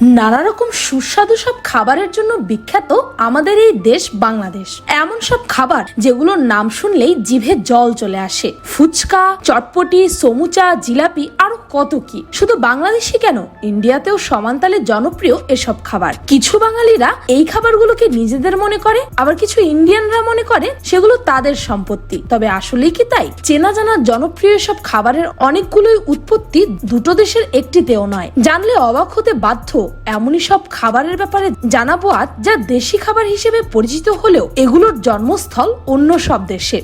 নানা রকম সুস্বাদু সব খাবারের জন্য বিখ্যাত আমাদের এই দেশ বাংলাদেশ। এমন সব খাবার যেগুলোর নাম শুনলেই জিভে জল চলে আসে। ফুচকা, চটপটি, সমুচা, জিলাপি, আরও কত কি? শুধু বাংলাদেশই কেন? ইন্ডিয়াতেও সমানতালে জনপ্রিয় এসব খাবার। কিছু বাঙালিরা এই খাবারগুলোকে নিজেদের মনে করে, আবার কিছু ইন্ডিয়ানরা মনে করে, সেগুলো তাদের সম্পত্তি। তবে আসলেই কি তাই? চেনা জানা জনপ্রিয় সব খাবারের অনেকগুলোই উৎপত্তি দুটো দেশের একটিতেও নয়। জানলে অবাক হতে বাধ্য, এমনই সব খাবারের ব্যাপারে জানাব আজ, যা দেশি খাবার হিসেবে পরিচিত হলেও এগুলোর জন্মস্থল অন্য সব দেশে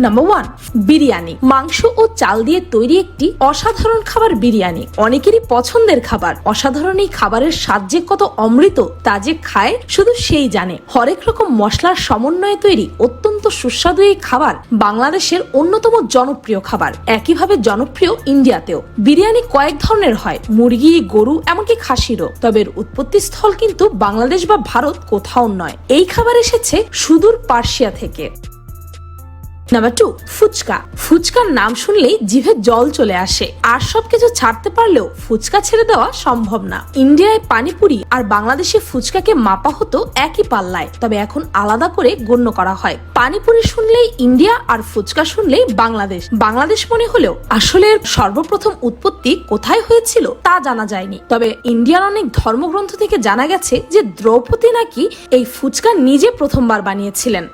নাম্বার ওয়ান বিরিয়ানি। মাংস ও চাল দিয়ে তৈরি একটি অসাধারণ খাবার বিরিয়ানি। অনেকেরই পছন্দের খাবার। অসাধারণ এই খাবারের স্বাদ যে কত অমৃত, তা যে খায়, শুধু সেই জানে। হরেক রকম মশলার সমন্বয়ে তৈরি অত্যন্ত সুস্বাদু এই খাবার বাংলাদেশের অন্যতম জনপ্রিয় খাবার। একইভাবে জনপ্রিয় ইন্ডিয়াতেও। বিরিয়ানি কয়েক ধরনের হয়। মুরগি, গরু, এমনকি খাসিরও। তবে এর উৎপত্তি স্থল কিন্তু বাংলাদেশ বা ভারত কোথাও নয়। এই খাবার এসেছে সুদূর পার্সিয়া থেকে। Number two fuchka. ফুচকার নাম শুনলেই জিভে জল চলে আসে। আর সব কিছু ছাড়তে পারলেও ফুচকা ছেড়ে দেওয়া সম্ভব না। ইন্ডিয়ায় পানিপুরি আর বাংলাদেশে ফুচকাকে মাপা হতো একই পাল্লায়, তবে এখন আলাদা করে গণ্য করা হয়। পানিপুরি শুনলেই ইন্ডিয়া আর ফুচকা শুনলেই বাংলাদেশ। বাংলাদেশ মনে হলেও আসলে সর্বপ্রথম উৎপত্তি কোথায় হয়েছিল তা জানা যায়নি। তবে ইন্ডিয়ার অনেক ধর্মগ্রন্থ থেকে জানা গেছে যে দ্রৌপদী নাকি এই ফুচকা নিজে প্রথমবার বানিয়েছিলেন।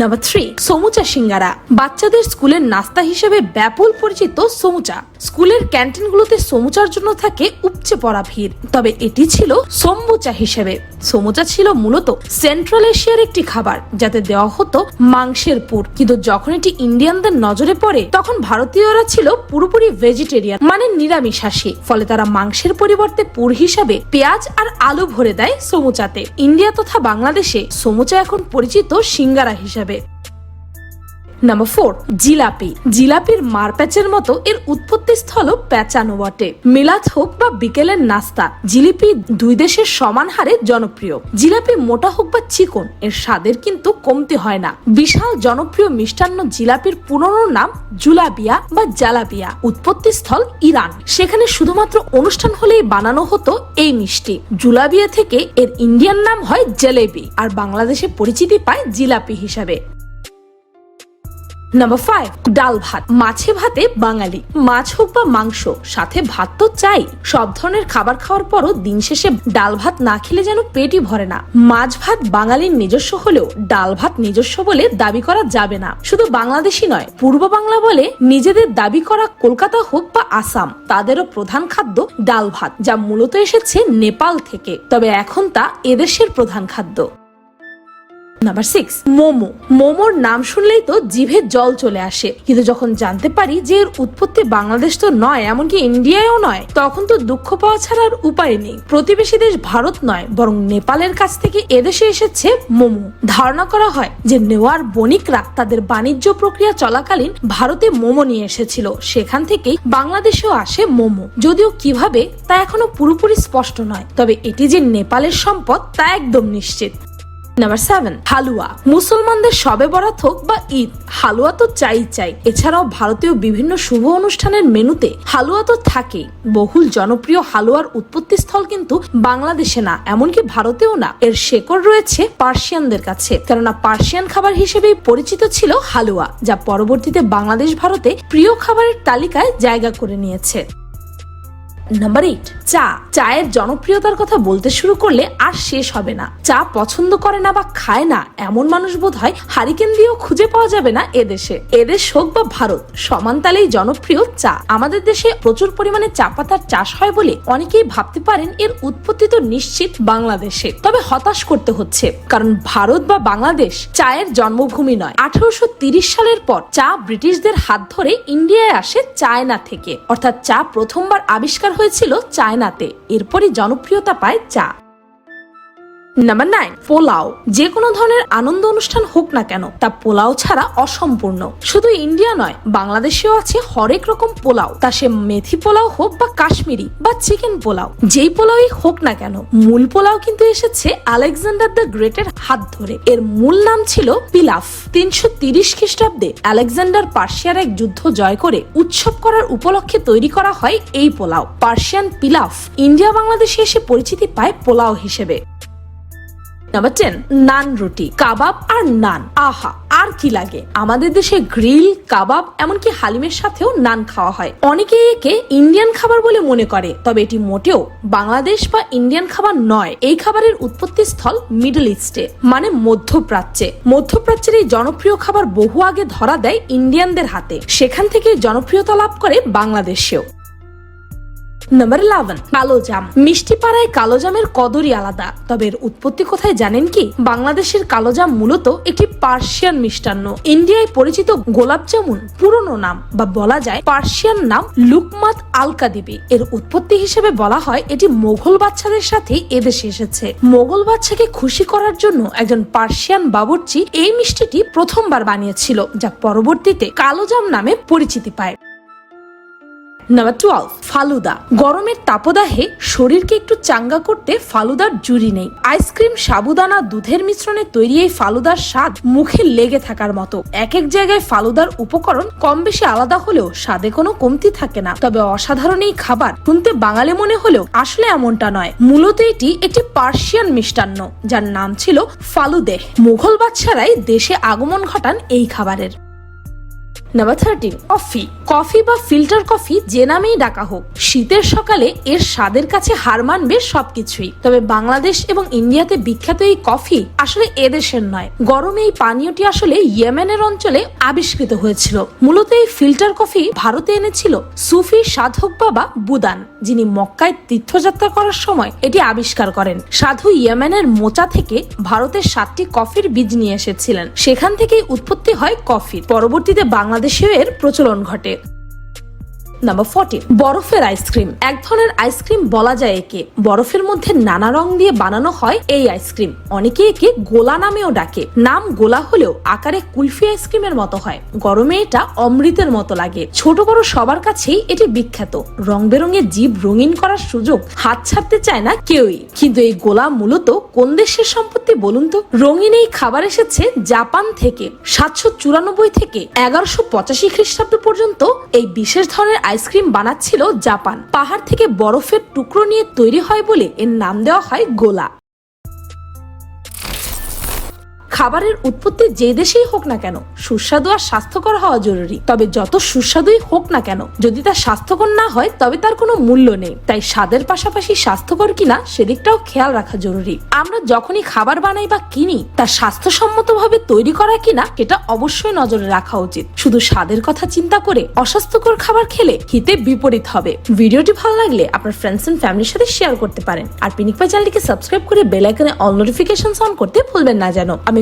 Number three samucha singara. বাচ্চাদের স্কুলের নাস্তা হিসেবে ব্যাপক পরিচিত সমুচা। স্কুলের ক্যান্টিনগুলোতে সমুচার জন্য থাকে উপচে পড়া ভিড়। তবে এটি ছিল সম্বুচা হিসেবে। সমুচা ছিল মূলত সেন্ট্রাল এশিয়ার একটি খাবার, যাতে দেওয়া হতো মাংসের পুর। কিন্তু যখন এটি ইন্ডিয়ানদের নজরে পড়ে, তখন ভারতীয়রা ছিল পুরোপুরি ভেজিটেরিয়ান মানে নিরামিষাশী। ফলে তারা মাংসের পরিবর্তে পুর হিসাবে পেঁয়াজ আর আলু ভরে দেয় সমুচাতে। ইন্ডিয়া তথা বাংলাদেশে সমুচা এখন পরিচিত সিঙ্গারা হিসাবে। a bit number four jilapi. জিলাপির মারপ্যাচের মতো এর উৎপত্তি স্থল প্যাচানো বটে। মিলাদ হোক বা বিকেলের নাস্তা, জিলিপি দুই দেশের সমান হারে জনপ্রিয়। জিলাপি মোটা হোক বা চিকন, এর স্বাদের কিন্তু কমতি হয় না। বিশাল জনপ্রিয় মিষ্টান্ন জিলাপির পুরনো নাম জুলাবিয়া বা জালাবিয়া, উৎপত্তি স্থল ইরান। সেখানে শুধুমাত্র অনুষ্ঠান হলেই বানানো হতো এই মিষ্টি। জুলাবিয়া থেকে এর ইন্ডিয়ান নাম হয় জেলেবি, আর বাংলাদেশে পরিচিতি পায় জিলাপি হিসাবে। নাম্বার ফাইভ ডাল ভাত। মাছে ভাতে বাঙালি। মাছ হোক বা মাংস, সাথে ভাত তো চাই। সব ধরনের খাবার খাওয়ার পরও দিন শেষে ডাল ভাত না খেলে যেন পেটই ভরে না। মাছ ভাত বাঙালির নিজস্ব হলেও ডাল ভাত নিজস্ব বলে দাবি করা যাবে না। শুধু বাংলাদেশি নয়, পূর্ব বাংলা বলে নিজেদের দাবি করা কলকাতা হোক বা আসাম, তাদেরও প্রধান খাদ্য ডাল ভাত, যা মূলত এসেছে নেপাল থেকে। তবে এখন তা এদেশের প্রধান খাদ্য। নাম্বার সিক্স মোমো মোমোর নাম শুনলেই তো জিভে জল চলে আসে। কিন্তু যখন জানতে পারি যে এর উৎপত্তি বাংলাদেশ তো নয়, এমনকি ইন্ডিয়ায়ও নয়, তখন তো দুঃখ পাওয়া ছাড়ার উপায় নেই। প্রতিবেশী দেশ ভারত নয়, বরং নেপালের কাছ থেকে এদেশে এসেছে মোমো। ধারণা করা হয় যে নেওয়ার বণিকরা তাদের বাণিজ্য প্রক্রিয়া চলাকালীন ভারতে মোমো নিয়ে এসেছিল। সেখান থেকেই বাংলাদেশেও আসে মোমো। যদিও কীভাবে, তা এখনও পুরোপুরি স্পষ্ট নয়। তবে এটি যে নেপালের সম্পদ, তা একদম নিশ্চিত। Number seven halwa. মুসলমানদের সবে বরাত হোক বা ঈদ, হালুয়া তো চাই চাই। এছাড়াও ভারতীয় বিভিন্ন শুভ অনুষ্ঠানের মেনুতে হালুয়া তো থাকেই। বহুল জনপ্রিয় হালুয়ার উৎপত্তি স্থল কিন্তু বাংলাদেশে না, এমনকি ভারতেও না। এর শেকড় রয়েছে পার্সিয়ানদের কাছে। কেননা পার্সিয়ান খাবার হিসেবেই পরিচিত ছিল হালুয়া, যা পরবর্তীতে বাংলাদেশ ভারতে প্রিয় খাবারের তালিকায় জায়গা করে নিয়েছে। নাম্বার এইট চা। চায়ের জনপ্রিয়তার কথা বলতে শুরু করলে আর শেষ হবে না। চা পছন্দ করে না বা খায় না, এমন মানুষ বোধ হয় হারিকেন দিয়েও খুঁজে পাওয়া যাবে না এদেশে। এদেশ হোক বা ভারত, সমান তালেই জনপ্রিয় চা। আমাদের দেশে প্রচুর পরিমাণে চা পাতার চাষ হয় বলে অনেকেই ভাবতে পারেন এর উৎপত্তি তো নিশ্চিত বাংলাদেশে। তবে হতাশ করতে হচ্ছে, কারণ ভারত বা বাংলাদেশ চায়ের জন্মভূমি নয়। আঠারোশো সালের পর চা ব্রিটিশদের হাত ধরে ইন্ডিয়ায় আসে চায়না থেকে। অর্থাৎ চা প্রথমবার আবিষ্কার হয়েছিল চায়নাতে। এরপরই জনপ্রিয়তা পায় চা। Number nine pulao. যে কোনো ধরনের আনন্দ অনুষ্ঠান হোক না কেন, তা পোলাও ছাড়া অসম্পূর্ণ। শুধু ইন্ডিয়া নয়, বাংলাদেশেও আছে হরেক রকম পোলাও। তা সে মেথি পোলাও হোক বা কাশ্মীরি বা চিকেন পোলাও, যেই পোলাওই হোক না কেন, মূল পোলাও কিন্তু এসেছে আলেকজান্ডার দ্য গ্রেটের হাত ধরে। এর মূল নাম ছিল পিলাফ। তিনশো তিরিশ খ্রিস্টাব্দে আলেকজান্ডার পার্সিয়ার এক যুদ্ধ জয় করে উৎসব করার উপলক্ষে তৈরি করা হয় এই পোলাও। Persian pilaf. ইন্ডিয়া বাংলাদেশে এসে পরিচিতি পায় পোলাও হিসেবে। নাম্বার টেন নান রুটি কাবাব আর নান আহা, আর কি লাগে? আমাদের দেশে গ্রিল কাবাব এমনকি হালিমের সাথেও নান খাওয়া হয়। অনেকে একে ইন্ডিয়ান খাবার বলে মনে করে, তবে এটি মোটেও বাংলাদেশ বা ইন্ডিয়ান খাবার নয়। এই খাবারের উৎপত্তি স্থল মিডল ইস্টে মানে মধ্যপ্রাচ্যে। মধ্যপ্রাচ্যের এই জনপ্রিয় খাবার বহু আগে ধরা দেয় ইন্ডিয়ানদের হাতে। সেখান থেকে জনপ্রিয়তা লাভ করে বাংলাদেশেও। নাম্বার ইলেভেন কালো জাম। মিষ্টি পাড়ায় কালো জামের কদরই আলাদা। তবে এর উৎপত্তি কোথায় জানেন কি? বাংলাদেশের কালো জাম মূলত একটি পার্সিয়ান মিষ্টান্ন। ইন্ডিয়ায় পরিচিত গোলাপ জামুন পুরনো নাম বা বলা যায় পার্সিয়ান নাম লুকমাত আলকাদিবি। এর উৎপত্তি হিসেবে বলা হয় এটি মোগল বাচ্চাদের সাথে এদেশে এসেছে। মোগল বাচ্চাকে খুশি করার জন্য একজন পার্সিয়ান বাবুর্চি এই মিষ্টিটি প্রথমবার বানিয়েছিল, যা পরবর্তীতে কালোজাম নামে পরিচিতি পায়। Number twelve falooda. গরমের তাপদাহে শরীরকে একটু চাঙ্গা করতে ফালুদার জুড়ি নেই। আইসক্রিম সাবুদানা, দুধের মিশ্রণে তৈরি এই ফালুদার স্বাদ মুখে লেগে থাকার মতো। এক এক জায়গায় ফালুদার উপকরণ কম বেশি আলাদা হলেও স্বাদে কোনো কমতি থাকে না। তবে অসাধারণ এই খাবার শুনতে বাঙালি মনে হলেও আসলে এমনটা নয়। মূলত এটি একটি পার্সিয়ান মিষ্টান্ন, যার নাম ছিল ফালুদেহ মুঘল বাদশারাই দেশে আগমন ঘটান এই খাবারের। নাম্বার থার্টিন কফি কফি বা ফিল্টার কফি যে নামেই ডাকা হোক, শীতের সকালে এর স্বাদের কাছে হার মানবে সবকিছুই। তবে বাংলাদেশ এবং ইন্ডিয়াতে বিখ্যাত এই কফি আসলে এদেশের নয়, গরমে এই পানীয়টি আসলে ইয়েমেনের অঞ্চলে আবিষ্কৃত হয়েছিল। মূলত এই ফিল্টার কফি ভারতে এনেছিল সুফি সাধক বাবা বুদান, যিনি মক্কায় তীর্থযাত্রা করার সময় এটি আবিষ্কার করেন। সাধু ইয়েমেনের মোচা থেকে ভারতের সাতটি কফির বীজ নিয়ে এসেছিলেন। সেখান থেকেই উৎপত্তি হয় কফির পরবর্তীতে বাংলাদেশেও এর প্রচলন ঘটে। নাম্বার ফোরটিন বরফের আইসক্রিম। এক ধরনের আইসক্রিম বলা যায় একে। বরফের মধ্যে নানা রং দিয়ে বানানো হয় এই আইসক্রিম। অনেকে একে গোলা নামেও ডাকে। নাম গোলা হলেও আকারে কুলফি আইসক্রিমের মতো হয়। গরমে এটা অমৃতের মতো লাগে। ছোট বড় সবার কাছেই এটি বিখ্যাত। রং বেরঙের জীব রঙিন করার সুযোগ হাত ছাড়তে চায় না কেউই। কিন্তু এই গোলা মূলত কোন দেশের সম্পত্তি বলুন তো? রঙিন এই খাবার এসেছে জাপান থেকে। সাতশো চুরানব্বই থেকে এগারোশো পঁচাশি খ্রিস্টাব্দ পর্যন্ত এই বিশেষ ধরনের আইসক্রিম বানাচ্ছিল জাপান। পাহাড় থেকে বরফের টুকরো নিয়ে তৈরি হয় বলে এর নাম দেওয়া হয় গোলা। খাবারের উৎপত্তি যে দেশেই হোক না কেন, সুস্বাদু আর স্বাস্থ্যকর হওয়া জরুরি। তবে যত সুস্বাদুই হোক না কেন, যদি তা স্বাস্থ্যকর না হয়, তবে তার কোনো মূল্য নেই। তাই স্বাদের পাশাপাশি স্বাস্থ্যকর কিনা, সেদিকটাও খেয়াল রাখা জরুরি। আমরা যখনই খাবার বানাই বা কিনি, তা স্বাস্থ্যসম্মতভাবে তৈরি করা কিনা, সেটা অবশ্যই নজরে রাখা উচিত। শুধু স্বাদের কথা চিন্তা করে অস্বাস্থ্যকর খাবার খেলে হিতে বিপরীত হবে। ভিডিওটি ভালো লাগলে আপনার ফ্রেন্ডস এন্ড ফ্যামিলির সাথে শেয়ার করতে পারেন। আর পিনিক পাই চ্যানেলটিকে সাবস্ক্রাইব করে বেল আইকনে অল নোটিফিকেশন অন করতে ভুলবেন না যেন। আমি